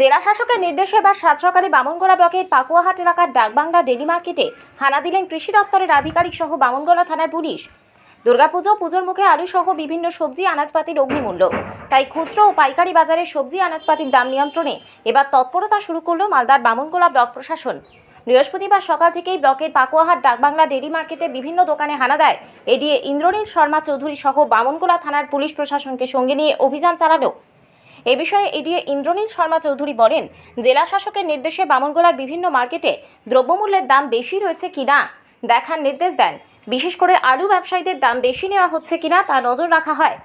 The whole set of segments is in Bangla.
জেলা শাসকের নির্দেশে এবার সাত সকালে বামনগোলা ব্লকের পাকুয়াহাট এলাকার ডাকবাংলা ডেলি মার্কেটে হানা দিলেন কৃষি দপ্তরের আধিকারিক সহ বামনগোলা থানার পুলিশ। দুর্গাপুজো, পুজোর মুখে আলু সহ বিভিন্ন সবজি, আনাজপাতির অগ্নিমূল্য। তাই খুচরো ও পাইকারি বাজারে সবজি, আনাজপাতির দাম নিয়ন্ত্রণে এবার তৎপরতা শুরু করল মালদার বামনগোলা ব্লক প্রশাসন। বৃহস্পতিবার সকাল থেকেই ব্লকের পাকুয়াহাট ডাকবাংলা ডেলি মার্কেটে বিভিন্ন দোকানে হানা দেয় এডিএ ইন্দ্রনীল শর্মা চৌধুরী সহ বামনগোলা থানার পুলিশ প্রশাসনকে সঙ্গে নিয়ে অভিযান চালালো। এ বিষয়ে এডিএ ইন্দ্রনীল শর্মা চৌধুরী বলেন, জেলা শাসকের নির্দেশে বামনগোলার বিভিন্ন মার্কেটে দ্রব্যমূল্যের দাম বেশি রয়েছে কিনা দেখার নির্দেশ দেন। বিশেষ করে আলু ব্যবসায়ীদের দাম বেশি নেওয়া হচ্ছে কিনা তা নজর রাখা হয়।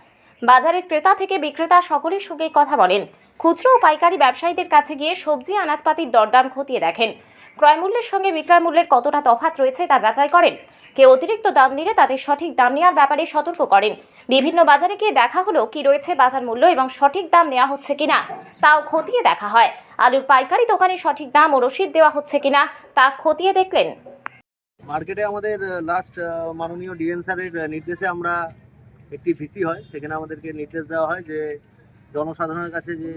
বাজারের ক্রেতা থেকে বিক্রেতা সকলের সঙ্গে কথা বলেন। খুচরো ও পাইকারি ব্যবসায়ীদের কাছে গিয়ে সবজি, আনাজপাতির দরদাম খতিয়ে দেখেন। ক্রয়মূল্যের সঙ্গে বিক্রয় মূল্যের কতটা তফাৎ রয়েছে তা যাচাই করেন। কেউ অতিরিক্ত দাম নিলে তাদের সঠিক দাম নেওয়ার ব্যাপারে সতর্ক করেন। বিভিন্ন বাজারে গিয়ে দেখা হলো কি রয়েছে বাজার মূল্য এবং সঠিক দাম নেওয়া হচ্ছে কিনা, তাও খতিয়ে দেখা হয়। আলুর পাইকারি দোকানে সঠিক দাম ও রসিদ দেওয়া হচ্ছে কিনা, তা খতিয়ে দেখলেন। মার্কেটে আমাদের লাস্ট মাননীয় ডিএম স্যারের নির্দেশে আমরা একটি ভিসি হয়, সেখানে আমাদেরকে নির্দেশ দেওয়া হয় যে জনসাধারণের কাছে যে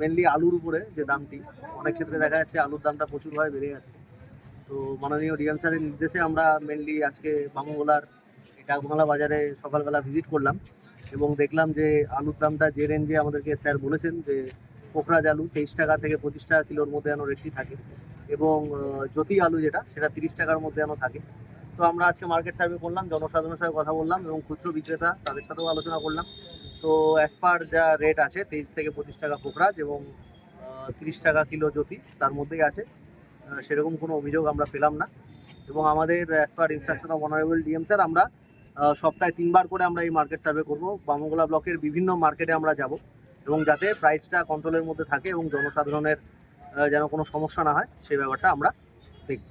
মেনলি আলুর উপরে যে দামটি, অনেক ক্ষেত্রে দেখা যাচ্ছে আলুর দামটা প্রচুরভাবে বেড়ে যাচ্ছে। তো মাননীয় ডিএম স্যারের নির্দেশে আমরা মেনলি আজকে বামুগোলার ডাকবাংলা বাজারে সকালবেলা ভিজিট করলাম এবং দেখলাম যে, আলুর দামটা যে রেঞ্জে আমাদেরকে স্যার বলেছেন যে পোখরাজ আলু তেইশ টাকা থেকে পঁচিশ টাকা কিলোর মধ্যে যেন রেটটি থাকে এবং জ্যোতি আলু যেটা, সেটা তিরিশ টাকার মধ্যে যেন থাকে। তো আমরা আজকে মার্কেট সার্ভে করলাম, জনসাধারণের সাথে কথা বললাম এবং খুচরো বিক্রেতা তাদের সাথেও আলোচনা করলাম। তো অ্যাজ পার যা রেট আছে, তেইশ থেকে পঁচিশ টাকা পোখরাজ এবং তিরিশ টাকা কিলো জ্যোতি তার মধ্যেই আছে। সেরকম কোনো অভিযোগ আমরা পেলাম না। এবং আমাদের as per instruction of honourable DM sir আমরা সপ্তাহে তিনবার করে আমরা এই মার্কেট সার্ভে করব। বামগোলা ব্লকের বিভিন্ন মার্কেটে আমরা যাব এবং যাতে প্রাইসটা কন্ট্রোলের মধ্যে থাকে এবং জনসাধারণের যেন কোনো সমস্যা না হয়, সেই ব্যাপারটা আমরা দেখব।